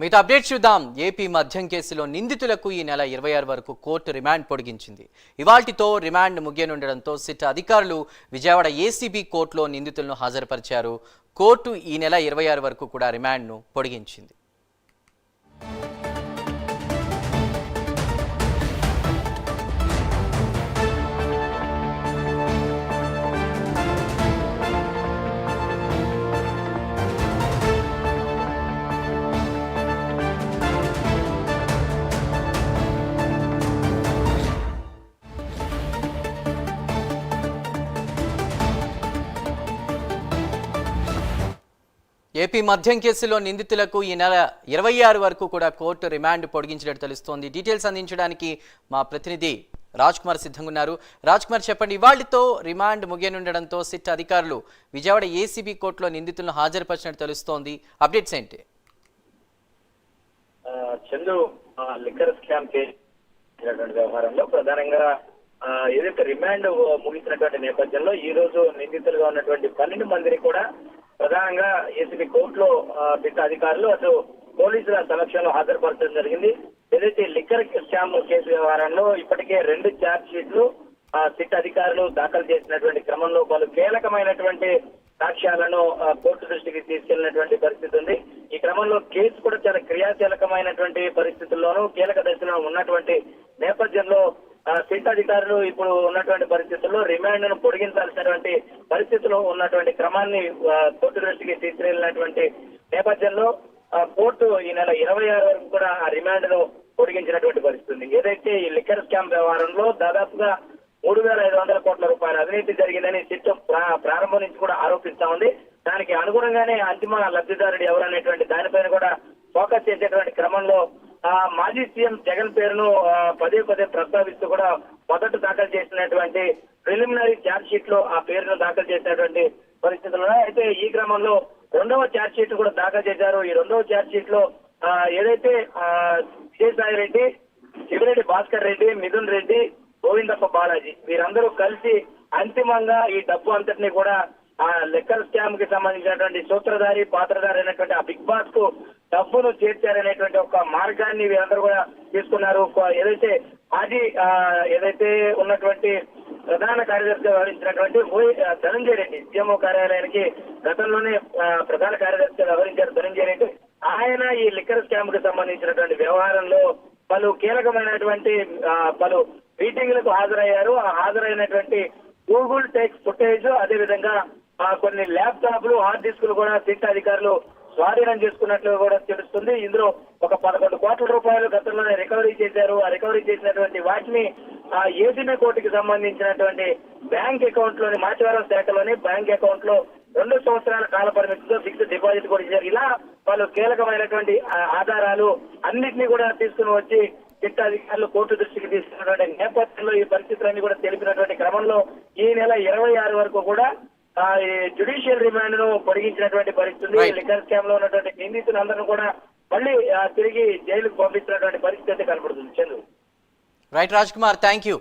మిగతా అప్డేట్ చూద్దాం. ఏపీ మద్యం కేసులో నిందితులకు ఈ నెల ఇరవై ఆరు వరకు కోర్టు రిమాండ్ పొడిగించింది. ఇవాల్టితో రిమాండ్ ముగియనుండడంతో సిట్ అధికారులు విజయవాడ ఏసీబీ కోర్టులో నిందితులను హాజరుపరిచారు. కోర్టు ఈ నెల ఇరవై ఆరు వరకు కూడా రిమాండ్ను పొడిగించింది. ఏపీ మద్యం కేసులో నిందితులకు ఈ నెల ఇరవై ఆరు వరకు కూడా కోర్టు రిమాండ్ పొడిగించినట్టు తెలుస్తోంది. డీటెయిల్స్ అందించడానికి మా ప్రతినిధి రాజ్ కుమార్ సిద్ధంగా ఉన్నారు రాజ్ కుమార్ చెప్పండి ఇవాళతో రిమాండ్ ముగియనుండడంతో సిట్ అధికారులు విజయవాడ ఏసీబీ కోర్టులో నిందితులను హాజరుపరిచినట్టు తెలుస్తోంది. అప్డేట్స్ ఏంటి? చందు లిక్కర్ స్కామ్ వ్యవహారంలో ప్రధానంగా ఏదైతే రిమాండ్ ముగిసినటువంటి నేపథ్యంలో ఈ రోజు నిందితులుగా ఉన్నటువంటి పన్నెండు మందిని కూడా ప్రధానంగా ఏసీబీ కోర్టులో ఆ, అధికారులు అటు పోలీసుల సమక్షంలో హాజరుపరచడం జరిగింది. ఏదైతే లిక్కర్ స్కామ్ కేసు వ్యవహారంలో ఇప్పటికే రెండు ఛార్జ్ షీట్లు ఆ, సిట్ అధికారులు దాఖలు చేసినటువంటి క్రమంలో పలు కీలకమైనటువంటి సాక్ష్యాలను కోర్టు దృష్టికి తీసుకెళ్ళినటువంటి పరిస్థితి ఉంది. ఈ క్రమంలో కేసు కూడా చాలా క్రియాశీలకమైనటువంటి పరిస్థితుల్లోనూ కీలక దశలో ఉన్నటువంటి నేపథ్యంలో సిట్ అధికారులు ఇప్పుడు ఉన్నటువంటి పరిస్థితుల్లో రిమాండ్ను పొడిగించాల్సినటువంటి పరిస్థితిలో ఉన్నటువంటి క్రమాన్ని కోర్టు దృష్టికి తీసుకెళ్ళినటువంటి నేపథ్యంలో కోర్టు ఈ నెల ఇరవై ఆరు వరకు కూడా ఆ రిమాండ్ను పొడిగించినటువంటి పరిస్థితి ఉంది. ఏదైతే ఈ లిక్కర్ స్కామ్ వ్యవహారంలో దాదాపుగా మూడు వేల ఐదు వందల కోట్ల రూపాయల అవినీతి జరిగిందని సిట్ ప్రా- ప్రారంభం నుంచి కూడా ఆరోపిస్తా ఉంది. దానికి అనుగుణంగానే అంతిమ లబ్ధిదారుడు ఎవరనేటువంటి దానిపైన కూడా ఫోకస్ చేసేటువంటి క్రమంలో మాజీ సీఎం జగన్ పేరును పదే పదే ప్రస్తావిస్తూ కూడా మొదట దాఖలు చేసినటువంటి ప్రిలిమినరీ ఛార్జ్ షీట్లో ఆ పేరును దాఖలు చేసినటువంటి పరిస్థితుల్లో అయితే ఈ క్రమంలో రెండవ ఛార్జ్ షీట్ కూడా దాఖలు చేశారు. ఈ రెండవ ఛార్జ్ షీట్లో ఏదైతే విజయసాయి రెడ్డి శివిరెడ్డి భాస్కర్ రెడ్డి మిథున్ రెడ్డి గోవిందప్ప బాలాజీ వీరందరూ కలిసి అంతిమంగా ఈ డబ్బు అంతటిని కూడా ఆ లెక్కర్ స్కామ్కి సంబంధించినటువంటి సూత్రధారి పాత్రధారి అయినటువంటి ఆ బిగ్ బాస్కు డబ్బును చేర్చారనేటువంటి ఒక మార్గాన్ని వీరందరూ కూడా తీసుకున్నారు. ఏదైతే మాజీ ఏదైతే ఉన్నటువంటి ప్రధాన కార్యదర్శిగా వ్యవహరించినటువంటి ధనంజయ రెడ్డి సీఎంఓ కార్యాలయానికి గతంలోనే ప్రధాన కార్యదర్శిగా వ్యవహరించారు ధనంజయ రెడ్డి. ఆయన ఈ లిక్కర్ స్కామ్కి సంబంధించినటువంటి వ్యవహారంలో పలు కీలకమైనటువంటి పలు మీటింగ్లకు హాజరయ్యారు. ఆ హాజరైనటువంటి గూగుల్ టెక్స్ ఫుటేజ్ అదే విధంగా కొన్ని ల్యాప్టాప్లు హార్డ్ డిస్కులు కూడా సిట్ అధికారులు స్వాధీనం చేసుకున్నట్లు కూడా తెలుస్తుంది. ఇందులో ఒక పదకొండు కోట్ల రూపాయలు గతంలోనే రికవరీ చేశారు. ఆ రికవరీ చేసినటువంటి వాటిని ఆ ఏసీబీ కోర్టుకి సంబంధించినటువంటి బ్యాంక్ అకౌంట్లోని మాచవరం శాఖలోని బ్యాంక్ అకౌంట్లో రెండు సంవత్సరాల కాల పరిమితితో ఫిక్స్డ్ డిపాజిట్ కూడా ఇచ్చారు. ఇలా వాళ్ళు కీలకమైనటువంటి ఆధారాలు అన్నిటినీ కూడా తీసుకుని వచ్చి చిట్ట అధికారులు కోర్టు దృష్టికి తీసుకున్నటువంటి నేపథ్యంలో ఈ పరిస్థితులన్నీ కూడా తెలిపినటువంటి క్రమంలో ఈ నెల ఇరవై ఆరు వరకు కూడా జ్యుడిషియల్ రిమాండ్ను పొడిగించినటువంటి పరిస్థితి. లిక్కర్ స్కామ్లో ఉన్నటువంటి నిందితులందరూ కూడా మళ్ళీ తిరిగి జైలుకు పంపించినటువంటి పరిస్థితి అయితే కనబడుతుంది Chandru right Raj Kumar thank you